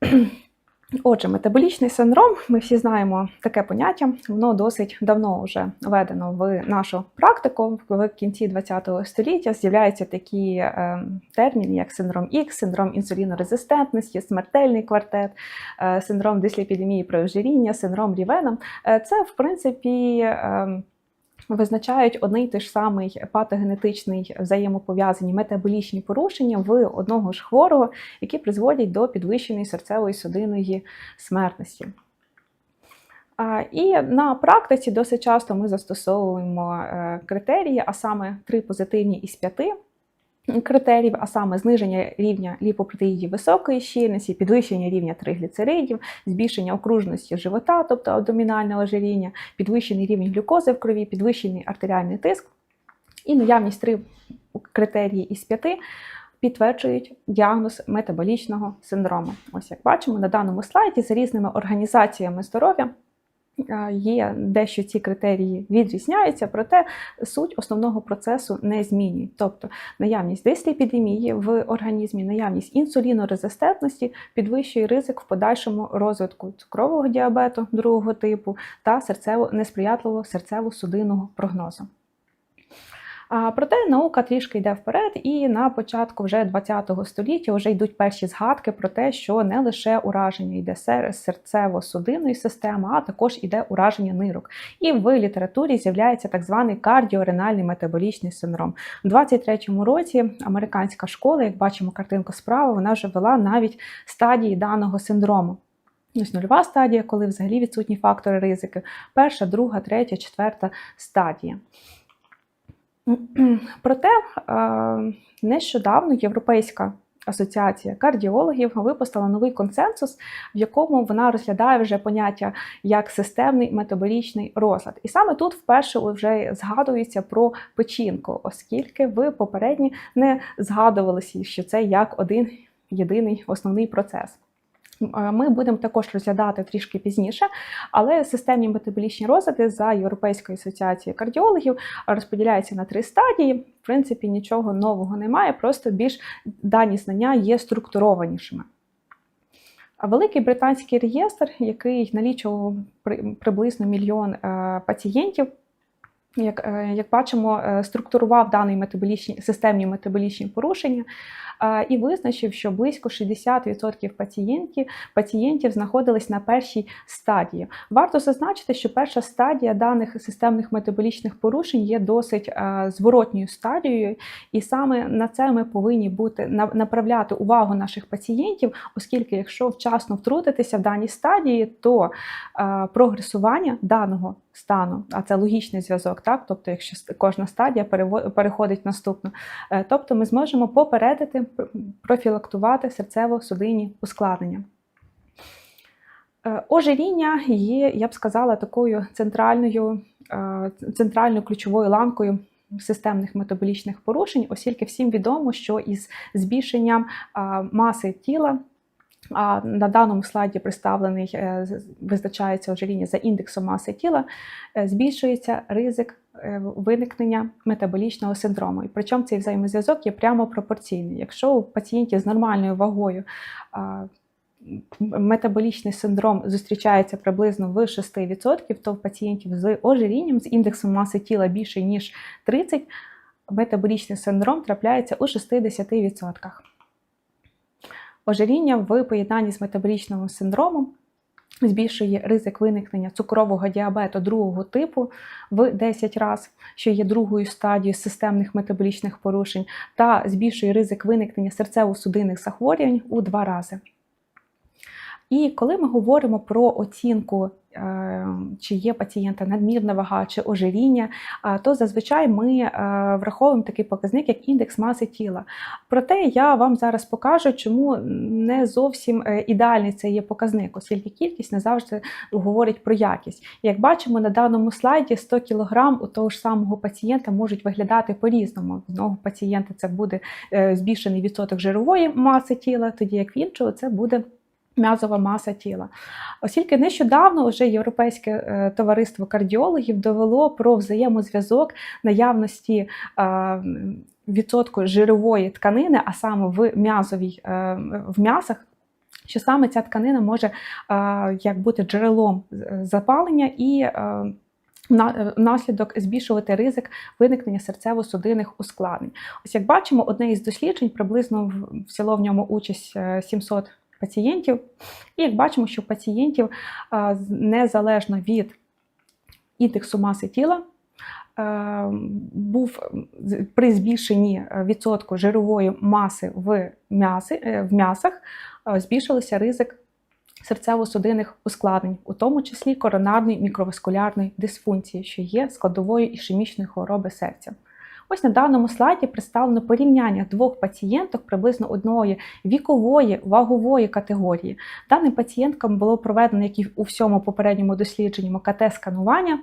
Отже, метаболічний синдром, ми всі знаємо таке поняття, воно досить давно вже введено в нашу практику. В кінці ХХ століття з'являються такі е, терміни, як синдром Х, синдром інсулінорезистентності, смертельний квартет, е, синдром дисліпідемії при ожиріння, синдром Рівена. Е, це, в принципі, е, Визначають одний і той ж самий патогенетичний взаємопов'язані метаболічні порушення в одного ж хворого, які призводять до підвищеної серцевої судинної смертності. І на практиці досить часто ми застосовуємо е, критерії, а саме три позитивні із п'яти критеріїв, а саме зниження рівня ліпопротеїдів високої щільності, підвищення рівня тригліцеридів, збільшення окружності живота, тобто абдомінальне ожиріння, підвищений рівень глюкози в крові, підвищений артеріальний тиск і наявність три критерії із п'яти. Підтверджують діагноз метаболічного синдрому. Ось як бачимо на даному слайді за різними організаціями здоров'я є дещо ці критерії відрізняються, проте суть основного процесу не змінює. Тобто наявність дисліпідемії в організмі, наявність інсулінорезистентності підвищує ризик в подальшому розвитку цукрового діабету другого типу та серцево несприятливого серцево-судинного прогнозу. Проте наука трішки йде вперед, і на початку вже ХХ століття вже йдуть перші згадки про те, що не лише ураження йде серцево-судинної системи, а також іде ураження нирок. І в літературі з'являється так званий кардіоренальний метаболічний синдром. У 23-му році американська школа, як бачимо картинку справа, вона вже вела навіть стадії даного синдрому. Ось нульова стадія, коли взагалі відсутні фактори ризики, перша, друга, третя, четверта стадія. Проте е, нещодавно Європейська асоціація кардіологів випустила новий консенсус, в якому вона розглядає вже поняття як системний метаболічний розлад. І саме тут вперше вже згадується про печінку, оскільки в попередні не згадувалося, що це як один єдиний основний процес. Ми будемо також розглядати трішки пізніше, але системні метаболічні розлади за Європейською асоціацією кардіологів розподіляються на три стадії. В принципі, нічого нового немає, просто більш дані знання є структурованішими. Великий британський реєстр, який налічував приблизно мільйон е, пацієнтів, як е, як бачимо, е, структурував дані метаболічні системні метаболічні порушення і визначив, що близько 60% пацієнтів пацієнтів знаходились на першій стадії. Варто зазначити, що перша стадія даних системних метаболічних порушень є досить зворотньою стадією, і саме на це ми повинні бути направляти увагу наших пацієнтів, оскільки, якщо вчасно втрутитися в даній стадії, то прогресування даного стану, а це логічний зв'язок, так тобто, якщо кожна стадія переходить в наступну, е, тобто ми зможемо попередити, профілактувати серцево-судинні ускладнення. Е, ожиріння є, я б сказала, такою центральною, е, центральною ключовою ланкою системних метаболічних порушень, оскільки всім відомо, що із збільшенням маси тіла а на даному слайді представлений е, визначається ожиріння за індексом маси тіла, е, збільшується ризик е, виникнення метаболічного синдрому. І причому цей взаємозв'язок є прямо пропорційний. Якщо у пацієнтів з нормальною вагою метаболічний синдром зустрічається приблизно в 6%, то в пацієнтів з ожирінням з індексом маси тіла більше ніж 30%, метаболічний синдром трапляється у 60%. Ожиріння в поєднанні з метаболічним синдромом збільшує ризик виникнення цукрового діабету другого типу в 10 разів, що є другою стадією системних метаболічних порушень, та збільшує ризик виникнення серцево-судинних захворювань у 2 рази. І коли ми говоримо про оцінку чи є пацієнта надмірна вага чи ожиріння, то зазвичай ми е, враховуємо такий показник, як індекс маси тіла. Проте я вам зараз покажу, чому не зовсім е, ідеальний це є показник, оскільки кількість не завжди говорить про якість. Як бачимо на даному слайді, 100 кг у того ж самого пацієнта можуть виглядати по-різному. В одного пацієнта це буде збільшений відсоток жирової маси тіла, тоді як в іншого це буде м'язова маса тіла. Оскільки нещодавно вже Європейське е, товариство кардіологів довело про взаємозв'язок наявності е, відсотку жирової тканини, а саме в м'язовій е, в м'ясах. що саме ця тканина може як бути джерелом запалення і на- внаслідок збільшувати ризик виникнення серцево-судинних ускладнень. Ось як бачимо, одне із досліджень приблизно взяло в ньому участь е, 700 пацієнтів. І як бачимо, що пацієнтів е, незалежно від індексу маси тіла. е, Був при збільшенні е, відсотку жирової маси в, м'яси, в м'ясах збільшився ризик серцево-судинних ускладнень, у тому числі коронарної мікроваскулярної дисфункції, що є складовою ішемічної хвороби серця. Ось на даному слайді представлено порівняння двох пацієнток приблизно одної вікової вагової категорії. Даним пацієнткам було проведено, як і у всьому попередньому дослідженні, КТ-сканування.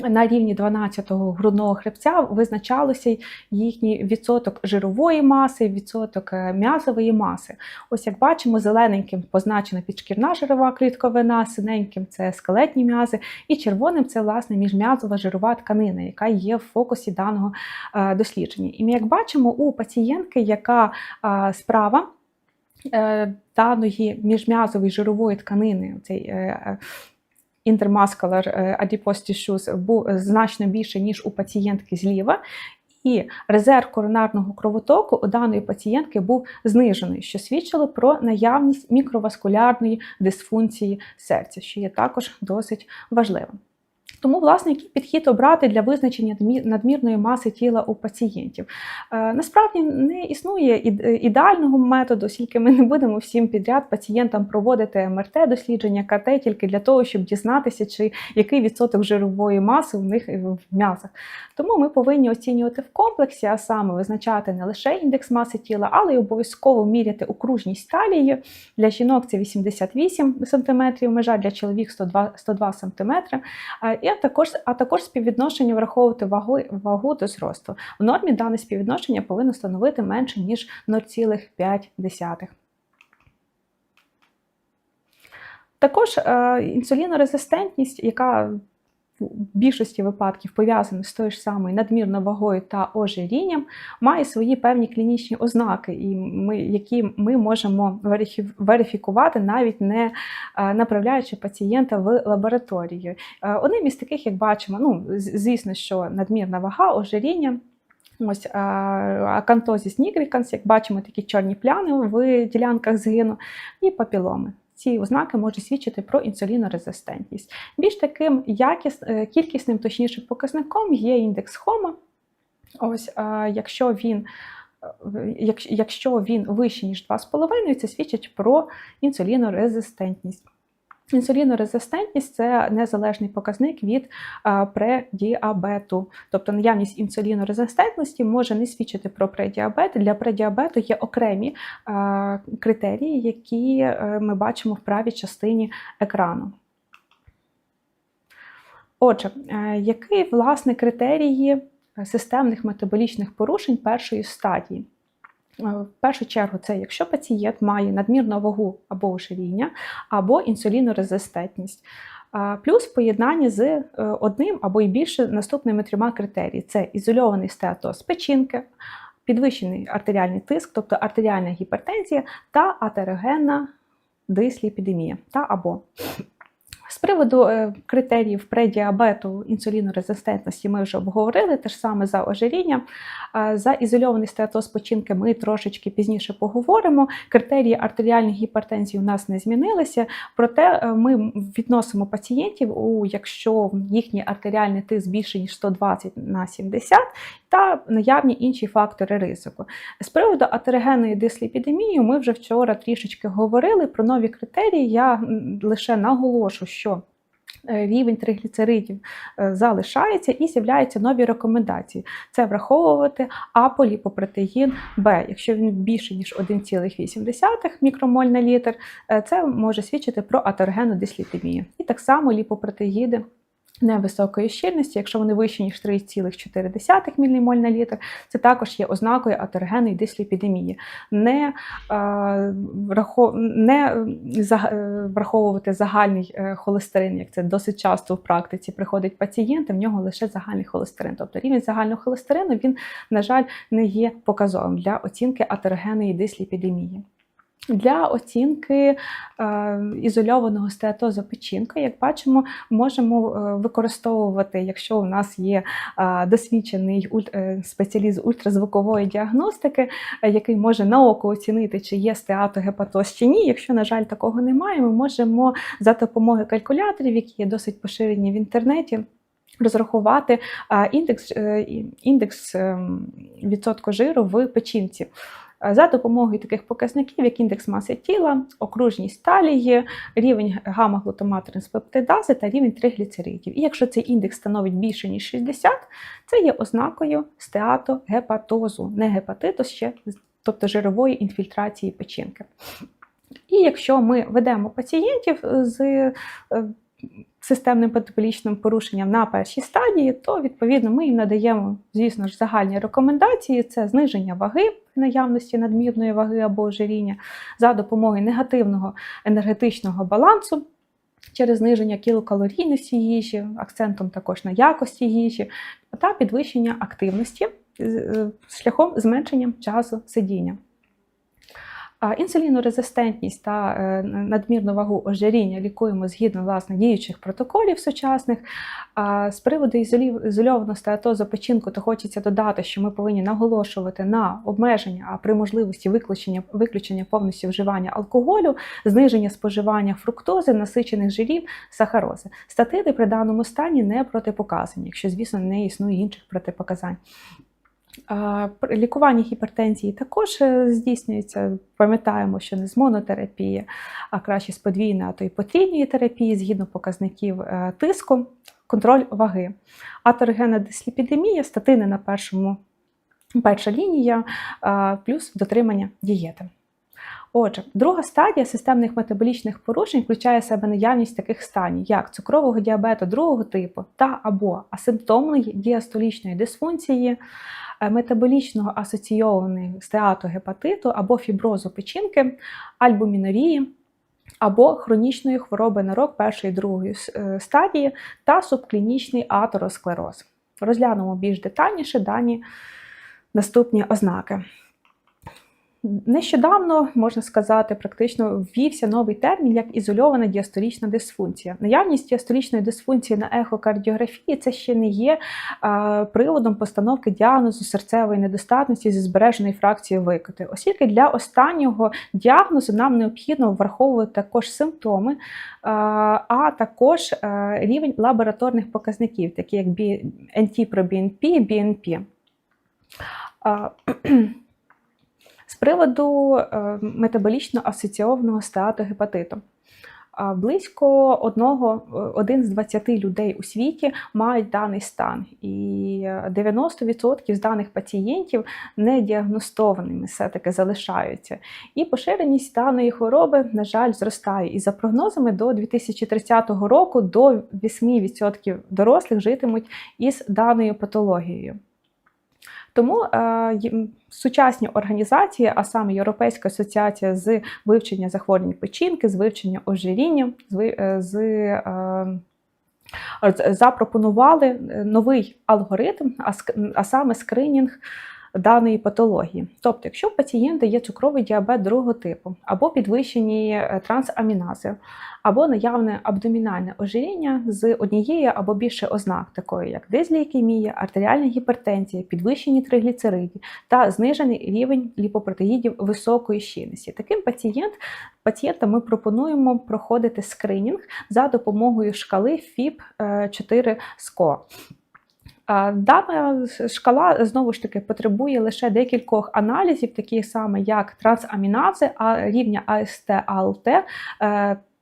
На рівні 12-го грудного хребця визначалося їхній відсоток жирової маси, відсоток е, м'язової маси. Ось як бачимо, зелененьким позначена підшкірна жирова клітковина, синеньким це скелетні м'язи, і червоним це власне міжм'язова жирова тканина, яка є в фокусі даного е, дослідження. І ми, як бачимо, у пацієнтки, яка справа е, даної міжм'язової жирової тканини, цей intermuscular adipose tissues був значно більше, ніж у пацієнтки зліва. І резерв коронарного кровотоку у даної пацієнтки був знижений, що свідчило про наявність мікроваскулярної дисфункції серця, що є також досить важливим. Тому, власне, який підхід обрати для визначення надмірної маси тіла у пацієнтів? Е, насправді не існує ідеального методу, оскільки ми не будемо всім підряд пацієнтам проводити МРТ дослідження КТ тільки для того, щоб дізнатися, чи який відсоток жирової маси у них в м'язах. Тому ми повинні оцінювати в комплексі, а саме визначати не лише індекс маси тіла, але й обов'язково міряти окружність талії. Для жінок це 88 см межа, для чоловік 102, 102 см. І також, а також співвідношення враховувати вагу, вагу до зросту. В нормі дане співвідношення повинно становити менше, ніж 0,5. Також е, інсулінорезистентність, яка більшості випадків пов'язана з тою ж самою надмірною вагою та ожирінням, має свої певні клінічні ознаки, і ми, які ми можемо верифікувати, навіть не е, направляючи пацієнта в лабораторію. Е, Одним із таких, як бачимо, ну звісно, що надмірна вага, ожиріння. Ось а, акантозіс нігріканс, як бачимо, такі чорні пляни в ділянках згину, і папіломи. Ці ознаки можуть свідчити про інсулінорезистентність. Більш таким якіс, е, кількісним, точніше, показником є індекс Хома. Ось, якщо він якщо він вищий, ніж 2,5, це свідчить про інсулінорезистентність. Інсулінорезистентність це незалежний показник від предіабету. Тобто наявність інсулінорезистентності може не свідчити про предіабет. Для предіабету є окремі критерії, які е, ми бачимо в правій частині екрану. Отже, е, які власне критерії системних метаболічних порушень першої стадії? Е, В першу чергу, це якщо пацієнт має надмірну вагу або ожиріння, або інсулінорезистентність. Плюс поєднання з е, одним або й більше наступними трьома критерії: це ізольований стеатоз печінки, підвищений артеріальний тиск, тобто артеріальна гіпертензія та атерогенна дисліпідемія та або. З приводу е, критеріїв предіабету інсулінорезистентності ми вже обговорили, те ж саме за ожиріння. За ізольований стеатоз печінки ми трошечки пізніше поговоримо. Критерії артеріальної гіпертензії у нас не змінилися, проте е, ми відносимо пацієнтів, у якщо їхній артеріальний тиск більше ніж 120 на 70, та наявні інші фактори ризику. З приводу атерогенної дисліпідемії ми вже вчора трішечки говорили про нові критерії. Я лише наголошу, що рівень тригліцеридів е, залишається і з'являються нові рекомендації. Це враховувати аполіпопротеїн Б. Якщо він більше ніж 1,8 мікромоль на літр, е, це може свідчити про атерогенну дислітемію. І так само ліпопротеїди невисокої щільності, якщо вони вищі, ніж 3,4 мілімоль на літр, це також є ознакою атерогенної дисліпідемії. Не, е, врахов... не заг- е, враховувати загальний е, холестерин, як це досить часто в практиці приходить пацієнт, в нього лише загальний холестерин. Тобто рівень загального холестерину, він, на жаль, не є показовим для оцінки атерогенної дисліпідемії. Для оцінки е, ізольованого стеатозу печінки, як бачимо, можемо е, використовувати, якщо у нас є е, досвідчений спеціаліст ультразвукової діагностики, який може на око оцінити, чи є стеатогепатоз чи ні. Якщо, на жаль, такого немає, ми можемо за допомогою калькуляторів, які є досить поширені в інтернеті. Розрахувати індекс, індекс ем, відсотку жиру в печінці. Е, За допомогою таких показників, як індекс маси тіла, окружність талії, рівень гамма-глутамат-транспептидази та рівень тригліцеридів. І якщо цей індекс становить більше ніж 60, це є ознакою стеатогепатозу, не гепатиту ще, тобто жирової інфільтрації печінки. І якщо ми ведемо пацієнтів з е, системним патополічним порушенням на першій стадії, то відповідно ми їм надаємо, звісно ж, загальні рекомендації: це зниження ваги наявності надмірної ваги або ожиріння за допомогою негативного енергетичного балансу. Через зниження кілокалорійності їжі, акцентом також на якості їжі, та підвищення активності е, шляхом зменшення часу сидіння. Інсулінорезистентність та е, надмірну вагу ожиріння лікуємо згідно власне діючих протоколів сучасних. З приводу ізольованого стеатозу печінку, то хочеться додати, що ми повинні наголошувати на обмеження, а при можливості виключення, виключення повністю вживання алкоголю, зниження споживання фруктози, насичених жирів, сахарози. Статиди при даному стані не протипоказані, якщо, звісно, не існує інших протипоказань. Лікування гіпертензії також е, здійснюється. Пам'ятаємо, що не з монотерапії, а краще з подвійної, а то й потрійної терапії згідно показників е, тиску, контроль ваги. Атерогенна дисліпідемія, статини на першому, перша лінія, плюс дотримання дієти. Отже, друга стадія системних метаболічних порушень включає в себе наявність таких станів, як цукрового діабету другого типу та або асимптомної діастолічної дисфункції, метаболічного асоційованого стеатогепатиту або фіброзу печінки, альбумінорії, або хронічної хвороби на рок першої і другої е, стадії та субклінічний атеросклероз. Розглянемо більш детальніше дані наступні ознаки. Нещодавно, можна сказати, практично ввівся новий термін як ізольована діастолічна дисфункція. Наявність діастолічної дисфункції на ехокардіографії це ще не є приводом постановки діагнозу серцевої недостатності зі збереженою фракцією викоти, оскільки для останнього діагнозу нам необхідно враховувати також симптоми, а, також а, рівень лабораторних показників, такі як NT-proBNP, BNP. А, з приводу е, метаболічно асоційованого стеатогепатиту. Близько одного, е, один з 20 людей у світі мають даний стан, і е, 90% з даних пацієнтів не діагностованими все-таки залишаються. І поширеність даної хвороби, на жаль, зростає. І за прогнозами до 2030 року до 8% дорослих житимуть із даною патологією. Тому е, сучасні організації, а саме Європейська асоціація з вивчення захворювань печінки, з вивчення ожиріння, з, ви- е, з, е, запропонували е, новий алгоритм, а саме скринінг даної патології. Тобто, якщо у пацієнта є цукровий діабет другого типу, або підвищені е, трансамінази, або наявне абдомінальне ожиріння з однією або більше ознак, такої як дизлейкемія, артеріальна гіпертензія, підвищені тригліцериди та знижений рівень ліпопротеїдів високої щільності. Таким пацієнт, пацієнтам ми пропонуємо проходити скринінг за допомогою шкали FIB 4 СКО. Дана шкала знову ж таки потребує лише декількох аналізів, таких саме як трансамінази, рівня АСТ, АЛТ е,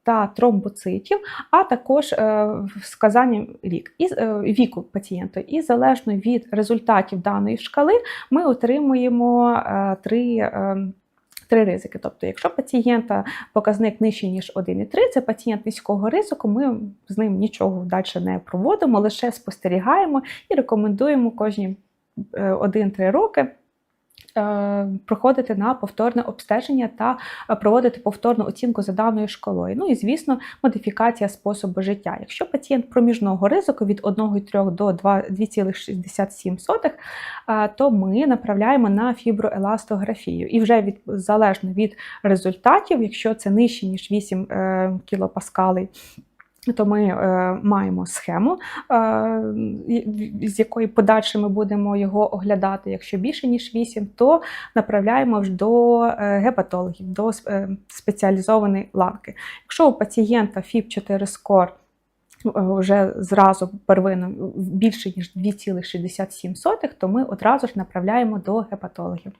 та тромбоцитів, а також е, сказання і е, віку пацієнта. І залежно від результатів даної шкали, ми отримуємо три. Три ризики. Тобто, якщо пацієнта показник нижчий, ніж 1,3, це пацієнт низького ризику, ми з ним нічого далі не проводимо, лише спостерігаємо і рекомендуємо кожні е, 1-3 роки е, проходити на повторне обстеження та е, проводити повторну оцінку за даною шкалою. Ну і звісно, модифікація способу життя. Якщо пацієнт проміжного ризику від 1,3 до 2,67, е, то ми направляємо на фіброеластографію. І вже від залежно від результатів, якщо це нижче ніж 8 е, кілопаскалей, то ми е, маємо схему, е, з якої подальше ми будемо його оглядати. Якщо більше ніж 8, то направляємо вже до е, гепатологів, до е, спеціалізованої ланки. Якщо у пацієнта ФІП-4 скор е, вже зразу первинно більше ніж 2,67, то ми одразу ж направляємо до гепатологів.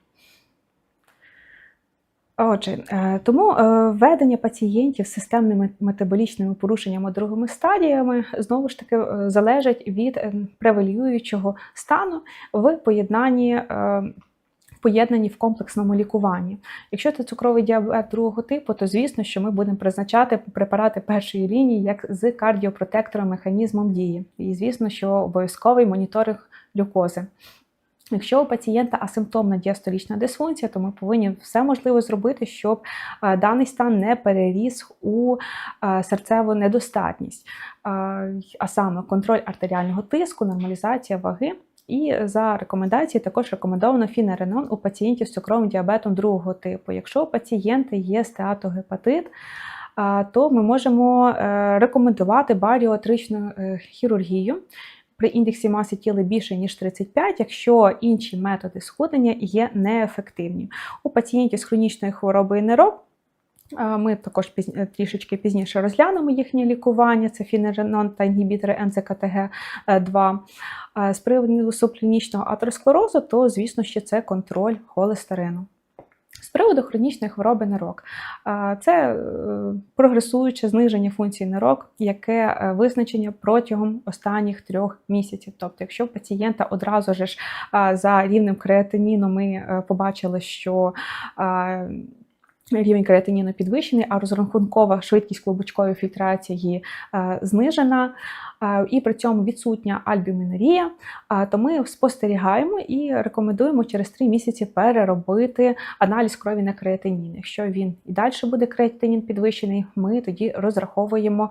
Отже, е, тому е, введення пацієнтів з системними метаболічними порушеннями другими стадіями знову ж таки е, залежить від превалюючого стану в поєднанні. Поєднані в комплексному лікуванні. Якщо це цукровий діабет другого типу, то звісно, що ми будемо призначати препарати першої лінії як з кардіопротектором механізмом дії. І звісно, що обов'язковий моніторинг глюкози. Якщо у пацієнта асимптомна діастолічна дисфункція, то ми повинні все можливе зробити, щоб е, даний стан не переріс у е, серцеву недостатність, е, а саме контроль артеріального тиску, нормалізація ваги. І за рекомендацією також рекомендовано фінеренон у пацієнтів з цукровим діабетом другого типу. Якщо у пацієнта є стеатогепатит, то ми можемо рекомендувати баріатричну хірургію при індексі маси тіла більше ніж 35, якщо інші методи схуднення є неефективні. У пацієнтів з хронічною хворобою нейро ми також трішечки пізніше розглянемо їхнє лікування, це фінеренон та інгібітори НЦКТГ2. З приводу субклінічного атеросклерозу, то, звісно, ще це контроль холестерину. Приводу хронічної хвороби нирок. Це е, прогресуюче зниження функції нирок, яке е, визначення протягом останніх трьох місяців. Тобто, якщо у пацієнта одразу ж за рівнем креатиніну ми е, побачили, що Рівень креатиніну підвищений, а розрахункова швидкість клубочкової фільтрації е, знижена, е, і при цьому відсутня альбюмінурія, е, то ми спостерігаємо і рекомендуємо через 3 місяці переробити аналіз крові на креатинін. Якщо він і далі буде креатинін підвищений, ми тоді розраховуємо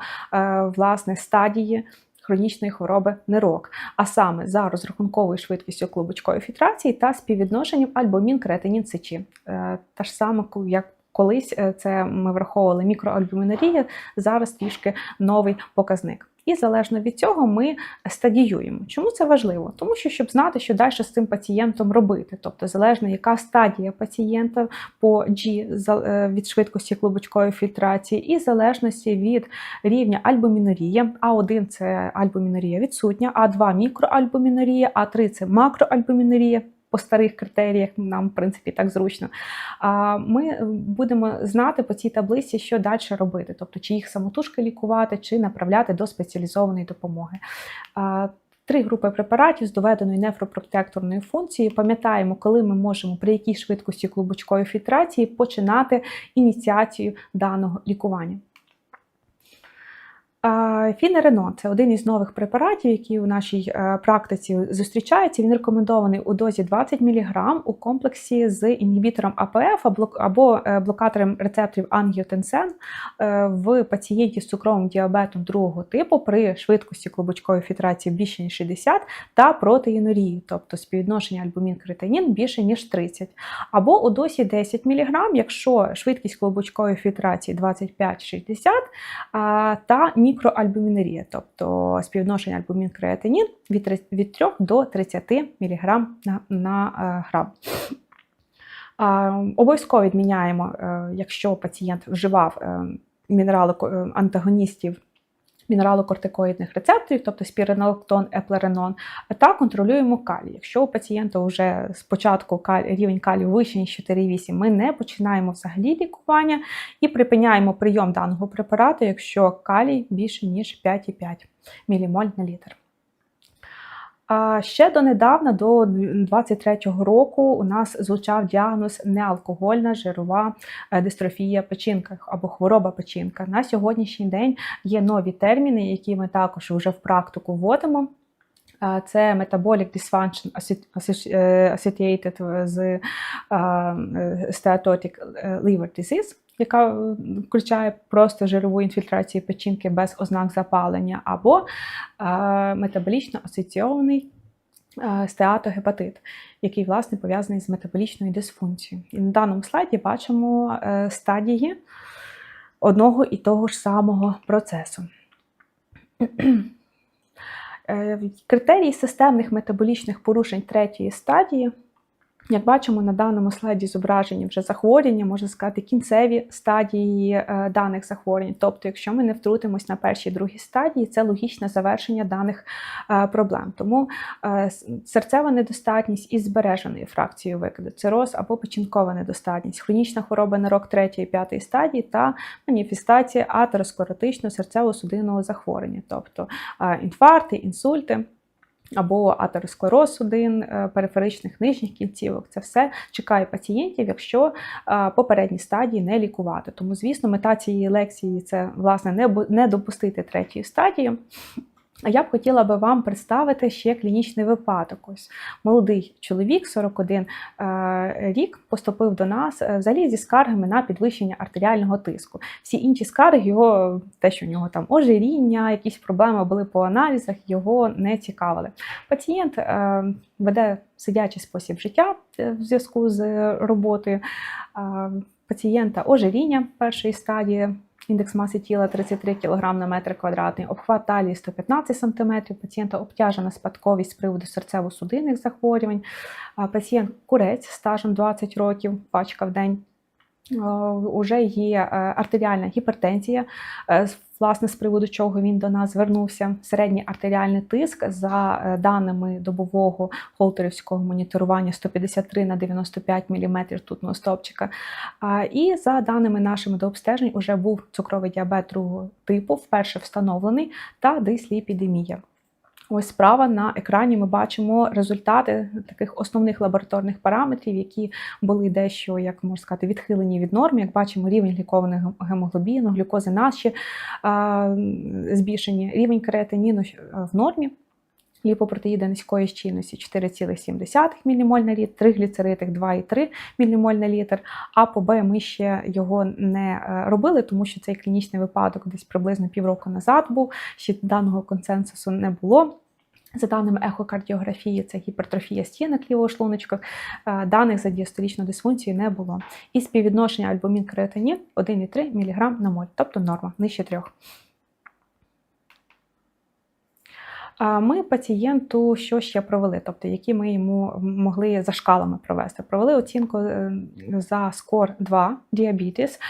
власне стадії. Хронічної хвороби нирок, а саме за розрахунковою швидкістю клубочкової фільтрації та співвідношенням альбомін креатинін сечі. Та ж саме, як Колись е, це ми враховували мікроальбумінарія, зараз трішки новий показник. І залежно від цього ми стадіюємо. Чому це важливо? Тому що щоб знати, що далі з цим пацієнтом робити, тобто залежно, яка стадія пацієнта по G е, від швидкості клубочкової фільтрації, і залежності від рівня альбумінорія. А1 це альбумінорія відсутня, А2 мікроальбумінорія, А3 це макроальбумінорія по старих критеріях, нам, в принципі, так зручно. Ми будемо знати по цій таблиці, що далі робити, тобто чи їх самотужки лікувати, чи направляти до спеціалізованої допомоги. Три групи препаратів з доведеною нефропротекторною функцією. Пам'ятаємо, коли ми можемо при якій швидкості клубочкової фільтрації починати ініціацію даного лікування. Фінеренон це один із нових препаратів, які у нашій е, практиці зустрічаються. Він рекомендований у дозі 20 мг у комплексі з інгібітором АПФ або е, блокатором рецепторів ангіотенсен е, в пацієнтів з цукровим діабетом другого типу при швидкості клубочкової фільтрації більше ніж 60 та протеїнурії, тобто співвідношення альбумін кретинін більше ніж 30, або у дозі 10 мг, якщо швидкість клубочкової фільтрації 25-60 та мікроальбумінерія, тобто співношення альбумін креатинін від від 3 до 30 мг на, на е, грам. Обов'язково відміняємо, е, якщо пацієнт вживав е, мінерали антагоністів мінералокортикоїдних рецепторів, тобто спіренолактон, еплеренон, та контролюємо калій. Якщо у пацієнта вже спочатку рівень калію вищий, ніж 4,8, ми не починаємо взагалі лікування і припиняємо прийом даного препарату, якщо калій більше ніж 5,5 мілімоль на літр. А ще донедавна, до 23-го року, у нас звучав діагноз неалкогольна жирова е, дистрофія печінка або хвороба печінка. На сьогоднішній день є нові терміни, які ми також вже в практику вводимо. Е, Це metabolic dysfunction е, associated з е, е, steatotic liver disease, яка е, включає просто жирову інфільтрацію печінки без ознак запалення, або е, метаболічно асоційований е, стеатогепатит, який власне пов'язаний з метаболічною дисфункцією. І на даному слайді бачимо стадії одного і того ж самого процесу. Критерії системних метаболічних порушень третьої стадії. Як бачимо, на даному слайді зображені вже захворювання, можна сказати, кінцеві стадії е, даних захворювань. Тобто, якщо ми не втрутимось на першій другій стадії, це логічне завершення даних е, проблем. Тому е, серцева недостатність із збереженою фракцією викиду, цироз або печінкова недостатність, хронічна хвороба нирок третьої п'ятої стадії та маніфестація атеросклеротичного серцево-судинного захворювання, тобто інфаркти, інсульти або атеросклероз судин, е, периферичних нижніх кінцівок. Це все чекає пацієнтів, якщо е, попередні стадії не лікувати. Тому, звісно, мета цієї лекції це власне не допустити третьої стадії. А я б хотіла би вам представити ще клінічний випадок. Ось молодий чоловік, 41 е, рік, поступив до нас е, взагалі зі скаргами на підвищення артеріального тиску. Всі інші скарги, його те, що в нього там ожиріння, якісь проблеми були по аналізах, його не цікавили. Пацієнт е, веде сидячий спосіб життя в зв'язку з роботою. Пацієнта ожиріння першої стадії, індекс маси тіла 33 кг на метр квадратний, обхват талії 115 см, пацієнта обтяжена спадковість з приводу серцево-судинних захворювань, пацієнт курець стажем 20 років, пачка в день. Уже є е, артеріальна гіпертензія, е, власне, з приводу чого він до нас звернувся. Середній артеріальний тиск за е, даними добового холтерівського моніторування 153 на 95 мм тутного стопчика. І за даними нашими до обстежень, уже був цукровий діабет другого типу, вперше встановлений, та дисліпідемія. Ось справа на екрані ми бачимо результати таких основних лабораторних параметрів, які були дещо, як можна сказати, відхилені від норм. Як бачимо, рівень глікованого гемоглобіну, глюкози наші збільшені, рівень креатиніну в нормі. Ліпопротеїди низької щільності 4,7 мілімоль на літр, тригліцеридик 2,3 мілімоль на літр. А по Б ми ще його не е, робили, тому що цей клінічний випадок десь приблизно півроку назад був. Ще даного консенсусу не було. За даними ехокардіографії, це гіпертрофія стінок лівого шлуночка, е, даних за діастолічну дисфункцію не було. І співвідношення альбумін креатинін 1,3 мг на моль, тобто норма, нижче 3. А Ми пацієнту що ще провели, тобто які ми йому могли за шкалами провести. Провели оцінку е, за скор 2 діабітіс,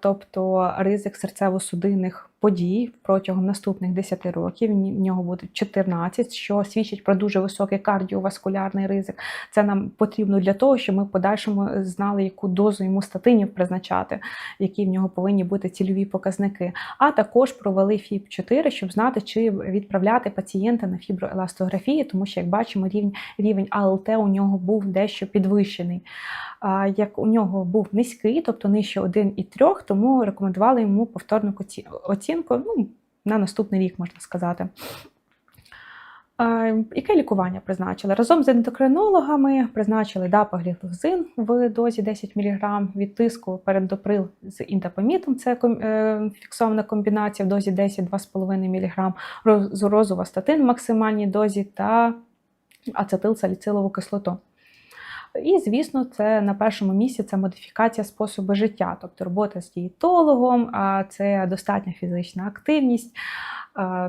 тобто ризик серцево-судинних подій протягом наступних 10 років. В нього буде 14, що свідчить про дуже високий кардіоваскулярний ризик. Це нам потрібно для того, щоб ми в подальшому знали, яку дозу йому статинів призначати, які в нього повинні бути цільові показники. А також провели ФІП-4, щоб знати, чи відправляти пацієнта на фіброеластографію, тому що, як бачимо, рівень, рівень АЛТ у нього був дещо підвищений. А, Як у нього був низький, тобто нижче 1,3, тому рекомендували йому повторну оці- оцінку ну, на наступний рік, можна сказати. Яке лікування призначили? Разом з ендокринологами призначили дапагліфлозин в дозі 10 мг від тиску переддоприл з інтапомітом, це е, фіксована комбінація в дозі 10-2,5 мг, роз- розувастатин в максимальній дозі та ацетилсаліцилову кислоту. І, звісно, це на першому місці це модифікація способу життя, тобто робота з дієтологом, це достатня фізична активність,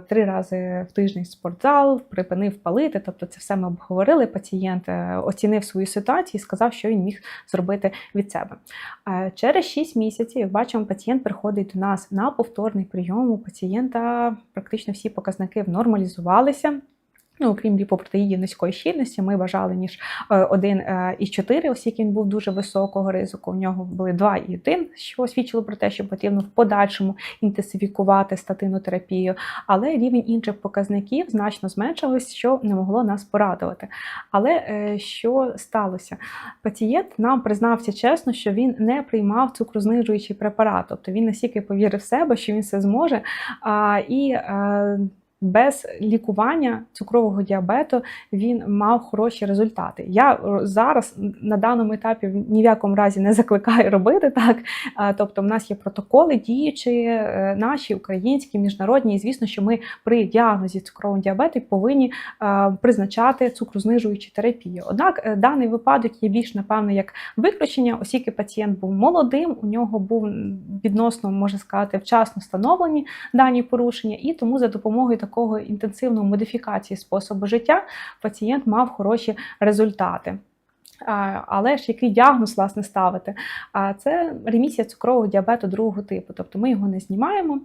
три рази в тиждень спортзал, припинив палити. Тобто, це все ми обговорили. Пацієнт е, оцінив свою ситуацію і сказав, що він міг зробити від себе. Через 6 місяців, як бачимо, пацієнт приходить до нас на повторний прийом. У пацієнта практично всі показники нормалізувалися. Ну, окрім ліпопротеїдів низької щільності, ми бажали ніж е, один е, із 4, оскільки він був дуже високого ризику. У нього були 2 і 1, що свідчило про те, що потрібно в подальшому інтенсифікувати статинотерапію. Але рівень інших показників значно зменшився, що не могло нас порадувати. Але е, що сталося? Пацієнт нам признався чесно, що він не приймав цукрознижуючий препарат, тобто він настільки повірив в себе, що він все зможе. І е, без лікування цукрового діабету він мав хороші результати. Я зараз на даному етапі ні в якому разі не закликаю робити так. Тобто, в нас є протоколи діючі, е, наші українські, міжнародні. І звісно, що ми при діагнозі цукрового діабету повинні е, призначати цукрознижуючу терапію. Однак е, даний випадок є більш напевно як виключення, оскільки пацієнт був молодим, у нього був відносно можна сказати вчасно встановлені дані порушення, і тому за допомогою такого інтенсивної модифікації способу життя пацієнт мав хороші результати. Але ж який діагноз власне ставити? Це ремісія цукрового діабету другого типу. Тобто ми його не знімаємо,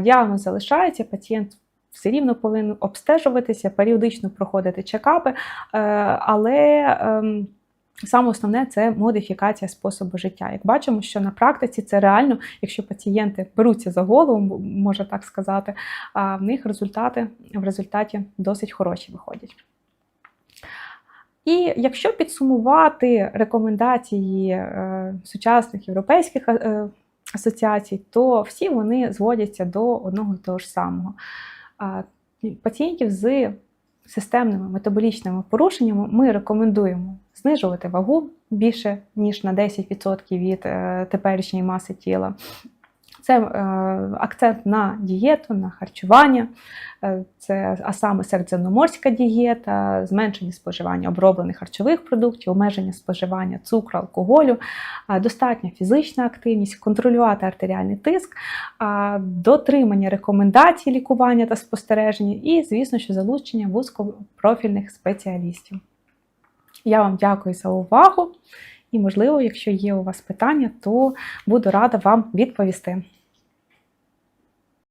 діагноз залишається, пацієнт все рівно повинен обстежуватися, періодично проходити чекапи, е, але ем, Саме основне це модифікація способу життя. Як бачимо, що на практиці це реально, якщо пацієнти беруться за голову, можна так сказати, в них результати в результаті досить хороші виходять. І якщо підсумувати рекомендації е, сучасних європейських е, асоціацій, то всі вони зводяться до одного і того ж самого. Пацієнтів з системними метаболічними порушеннями ми рекомендуємо знижувати вагу більше ніж на 10% від е, теперішньої маси тіла. Це е, акцент на дієту, на харчування, е, це, а саме середземноморська дієта, зменшення споживання оброблених харчових продуктів, обмеження споживання цукру, алкоголю, достатня фізична активність, контролювати артеріальний тиск, дотримання рекомендацій лікування та спостереження, і, звісно, що залучення вузькопрофільних спеціалістів. Я вам дякую за увагу. І, можливо, якщо є у вас питання, то буду рада вам відповісти.